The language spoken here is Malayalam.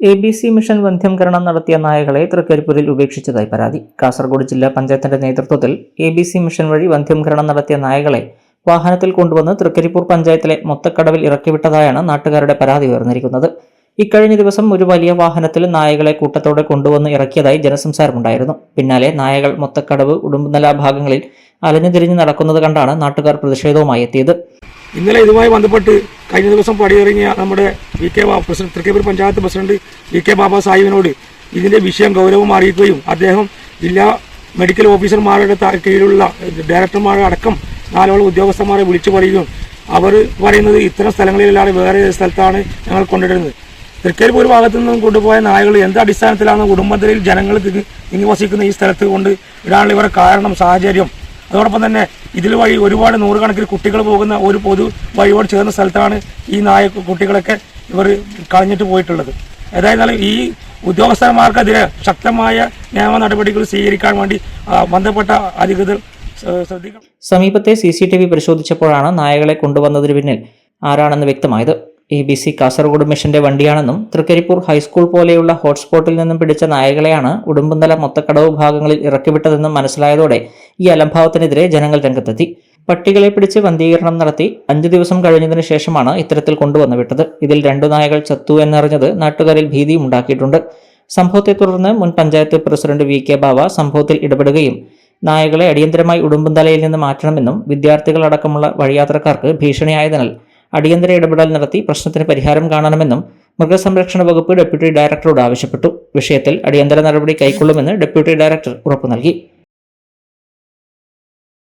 എ ബി സി മിഷൻ വന്ധ്യംകരണം നടത്തിയ നായകളെ തൃക്കരിപ്പൂരിൽ ഉപേക്ഷിച്ചതായി പരാതി. കാസർഗോഡ് ജില്ലാ പഞ്ചായത്തിന്റെ നേതൃത്വത്തിൽ എ ബി സി മിഷൻ വഴി വന്ധ്യംകരണം നടത്തിയ നായകളെ വാഹനത്തിൽ കൊണ്ടുവന്ന് തൃക്കരിപ്പൂർ പഞ്ചായത്തിലെ മൊത്തക്കടവിൽ ഇറക്കിവിട്ടതായാണ് നാട്ടുകാരുടെ പരാതി ഉയർന്നിരിക്കുന്നത്. ഇക്കഴിഞ്ഞ ദിവസം ഒരു വലിയ വാഹനത്തിൽ നായകളെ കൂട്ടത്തോടെ കൊണ്ടുവന്ന് ഇറക്കിയതായി ജനസംസാരമുണ്ടായിരുന്നു. പിന്നാലെ നായകൾ മൊത്തക്കടവ് ഉടുമ്പുനല ഭാഗങ്ങളിൽ അലഞ്ഞുതിരിഞ്ഞ് നടക്കുന്നത് കണ്ടാണ് നാട്ടുകാർ പ്രതിഷേധവുമായി എത്തിയത്. ഇന്നലെ ഇതുമായി ബന്ധപ്പെട്ട് കഴിഞ്ഞ ദിവസം പടിയിറങ്ങിയ നമ്മുടെ V K president Thrikkepur panchayat president V K Baba സാഹിബിനോട് ഇതിന്റെ വിഷയം ഗൗരവം അറിയിക്കുകയും അദ്ദേഹം ജില്ലാ മെഡിക്കൽ ഓഫീസർമാരുടെ കീഴിലുള്ള ഡയറക്ടർമാരുടെ അടക്കം നാലോളം ഉദ്യോഗസ്ഥന്മാരെ വിളിച്ചു പറയുകയും അവർ പറയുന്നത് ഇത്തരം സ്ഥലങ്ങളിലാണ് വേറെ സ്ഥലത്താണ് ഞങ്ങൾ കൊണ്ടുവരുന്നത്. തൃക്കരിപ്പൂർ ഭാഗത്തു നിന്നും കൊണ്ടുപോയ നായകൾ എന്ത് അടിസ്ഥാനത്തിലാണ് കുടുംബത്തിൽ ജനങ്ങൾ തിങ്ങി വസിക്കുന്ന ഈ സ്ഥലത്ത് കൊണ്ട് ഇടാനുള്ള ഇവരുടെ കാരണം സാഹചര്യം അതോടൊപ്പം തന്നെ ഇതിൽ വഴി ഒരുപാട് നൂറുകണക്കിന് കുട്ടികൾ പോകുന്ന ഒരു പൊതു വഴിയോട് ചേർന്ന സ്ഥലത്താണ് ഈ നായ കുട്ടികളൊക്കെ ഇവർ കളഞ്ഞിട്ട് പോയിട്ടുള്ളത്. ഏതായിരുന്നാലും ഈ ഉദ്യോഗസ്ഥന്മാർക്കെതിരെ ശക്തമായ നിയമ നടപടികൾ സ്വീകരിക്കാൻ വേണ്ടി ബന്ധപ്പെട്ട അധികൃതർ ശ്രദ്ധിക്കണം. സമീപത്തെ സി സി ടി വി പരിശോധിച്ചപ്പോഴാണ് നായകളെ കൊണ്ടുവന്നതിന് പിന്നിൽ ആരാണെന്ന് വ്യക്തമായത്. എ ബി സി കാസർഗോഡ് മിഷന്റെ വണ്ടിയാണെന്നും തൃക്കരിപ്പൂർ ഹൈസ്കൂൾ പോലെയുള്ള ഹോട്ട്സ്പോട്ടിൽ നിന്നും പിടിച്ച നായകളെയാണ് ഉടുമ്പുന്തല മൊത്തക്കടവ് ഭാഗങ്ങളിൽ ഇറക്കിവിട്ടതെന്നും മനസ്സിലായതോടെ ഈ അലംഭാവത്തിനെതിരെ ജനങ്ങൾ രംഗത്തെത്തി. പട്ടികളെ പിടിച്ച് വന്ധീകരണം നടത്തി അഞ്ചു ദിവസം കഴിഞ്ഞതിന് ശേഷമാണ് ഇത്തരത്തിൽ കൊണ്ടുവന്നു വിട്ടത്. ഇതിൽ രണ്ടു നായകൾ ചത്തു എന്നറിഞ്ഞത് നാട്ടുകാരിൽ ഭീതിയും ഉണ്ടാക്കിയിട്ടുണ്ട്. സംഭവത്തെ തുടർന്ന് മുൻ panchayat president V K Bava സംഭവത്തിൽ ഇടപെടുകയും നായകളെ അടിയന്തരമായി ഉടുമ്പുന്തലയിൽ നിന്ന് മാറ്റണമെന്നും വിദ്യാർത്ഥികളടക്കമുള്ള വഴിയാത്രക്കാർക്ക് ഭീഷണിയായതിനാൽ അടിയന്തര ഇടപെടൽ നടത്തി പ്രശ്നത്തിന് പരിഹാരം കാണണമെന്നും മൃഗസംരക്ഷണ വകുപ്പ് ഡെപ്യൂട്ടി ഡയറക്ടറോട് ആവശ്യപ്പെട്ടു. വിഷയത്തിൽ അടിയന്തര നടപടി കൈക്കൊള്ളുമെന്ന് ഡെപ്യൂട്ടി ഡയറക്ടർ ഉറപ്പു നൽകി